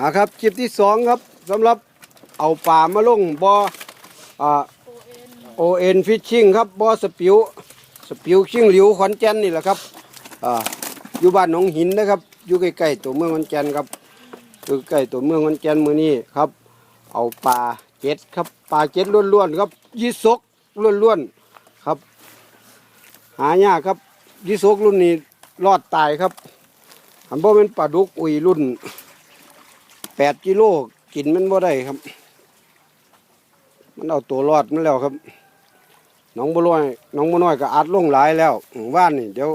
อ่าครับคลิปที่สองครับสำหรับเอาป่ามาลงบออ่าโอเอ็นฟิชชิงครับบอสปิวสปิวชิงหลิวขอนแก่นนี่แหละครับอ่าอยู่บ้านหนองหินนะครับอยู่ใกล้ๆตัวเมืองขอนแก่นครับอยู่ใกล้ตัวเมืองขอนแก่นมือนี้ครับ เอาปลาเจ็ดครับปลาเจ็ดล้วนๆครับยี่สกล้วนๆครับ หายากครับยี่สกรุ่นนี้รอดตายครับอันบ่เป็นปลาดุกอุยรุ่น แปดกิโลกินมันบ่ได้ครับ มันเอาตัวรอดมันแล้วครับน้องบัวน้อยน้องบัวน้อยก็อัดลงหลายแล้วว่านนี่เดี๋ยว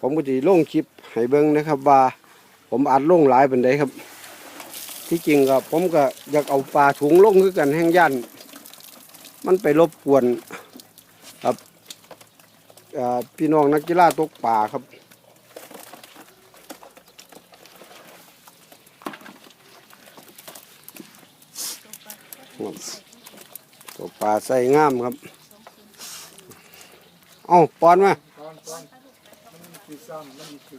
ผมก็จะลงคลิปให้เบิ่งนะครับว่าผมอัดลงหลายเป็นไดครับ ที่จริงก็ผมก็อยากเอาปลาถุงลงคือกันแห้งย่านมันไปรบกวนครับเอ่อพี่น้องนักกีฬาตกป่าครับ ตกปลาใส่งามครับ เอ้าปอนมา ตอนตอนมันคือซ้ำมันคือ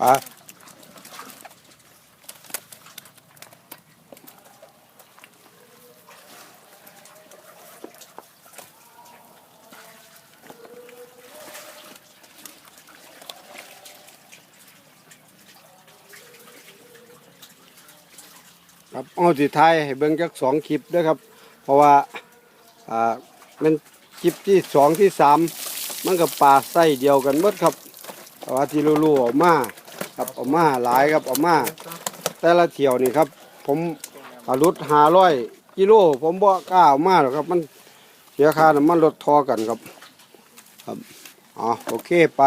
ปลาครับเอาสิท้ายให้เบิ่งจักสองคลิปด้วยครับ เพราะว่าอ่าเป็นคลิปที่สองที่สามมันกับปลาไส้เดียวกันหมดครับแต่ว่าที่รู้ๆออกมา ครับออกมาหลายครับออกมาแต่ละเที่ยวนี่ครับ ผมอารุดหาร้อยกิโลผมบ่กล้าเอามาหรอกครับ มันเสียค่าน้ำมันรถทอกันครับ ครับอ๋อโอเคไป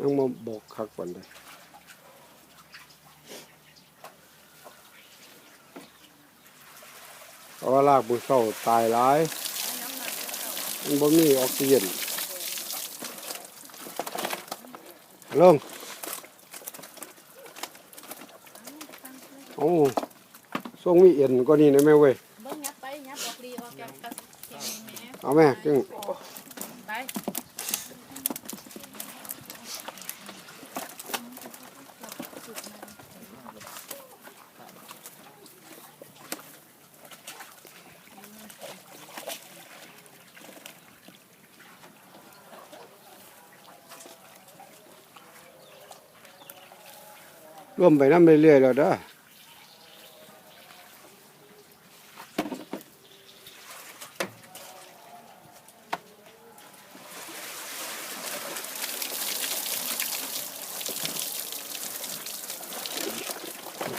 ยังมาบอกคักกว่าเลยเพราะว่าลากบุเศร้าตายหลายมันบ่มีออกซิเจนลงโอ้ส่งมีเอ็นก็นี่นะแม่เว้ย เบิ่งยับไปยับออกดีออกจากกระเทียมแหม่เอาแม่จึงไป ร่วมไปน้ำเรื่อยๆแล้วเด้อ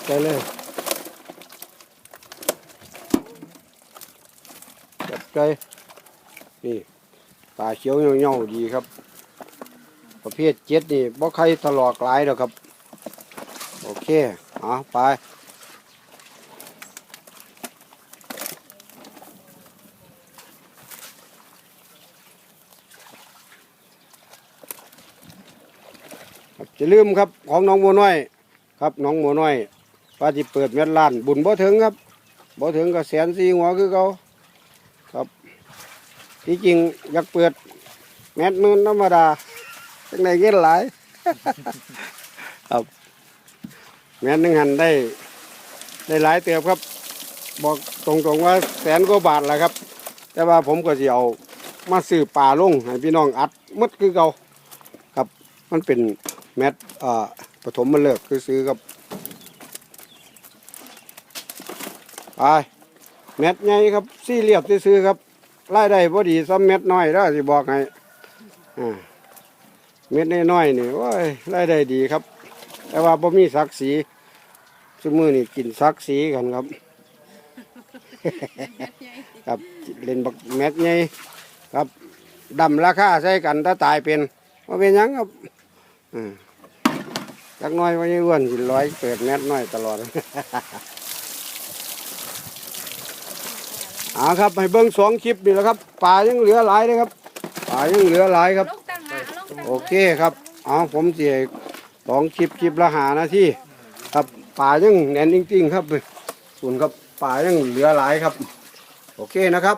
ไปเลยจับใจนี่ปลาเขียวเงาๆดีครับ ประเภทเจ็ดนี่บ่ใครถลอกหลายดอกครับ โอเคเอาไปจะลืมครับของน้องบัวน้อย ครับน้องบัวน้อยว่าที่เปิดเม็ดล้าน บุญบ่ถึงครับบ่ถึงก็แสนสี่หัวคือเขาครับที่จริงอยากเปิดเม็ดมื่นธรรมดาจังไดเงินหลายครับ แม่นหนึ่งหันได้ได้หลายเติบครับ บอกตรงๆว่าแสนกว่าบาทแหละครับ แต่ว่าผมก็จะเอามาซื้อป่าลงให้พี่น้องอัดมดคือเก่าครับ มันเป็นแมทอ่าปฐมมาเลิกคือซื้อครับไปเม็ดใหญ่ครับสี่เหลี่ยมซื้อครับรายได้พอดีซ้ำเม็ดน้อยแล้วสิบอกให้อ่าเม็ดน้อยๆนี่โอ้ยรายได้ดีครับ แต่ว่าบ่มีศักดิ์ศรีสมือนี่กินศักดิ์ศรีกันครับ ครับเล่นบักแมทใหญ่ครับดำราคาใส่กันถ้าตายเป็นว่าเป็นหยังครับอืมจักหน้อยว่าอ้วนกินร้อยเปิดแมทน้อยตลอดอ่าครับให้เบิ้งสองคลิปนี่แหละครับป่ายังเหลือหลายเลยครับป่ายังเหลือหลายครับลูกตั้งหาลูกตั้งโอเคครับ เอาผมเสีย สองคลิปคลิปละหานาทีครับป่ายังแน่นจริงๆครับส่วนครับป่ายังเหลือหลายครับ โอเคนะครับ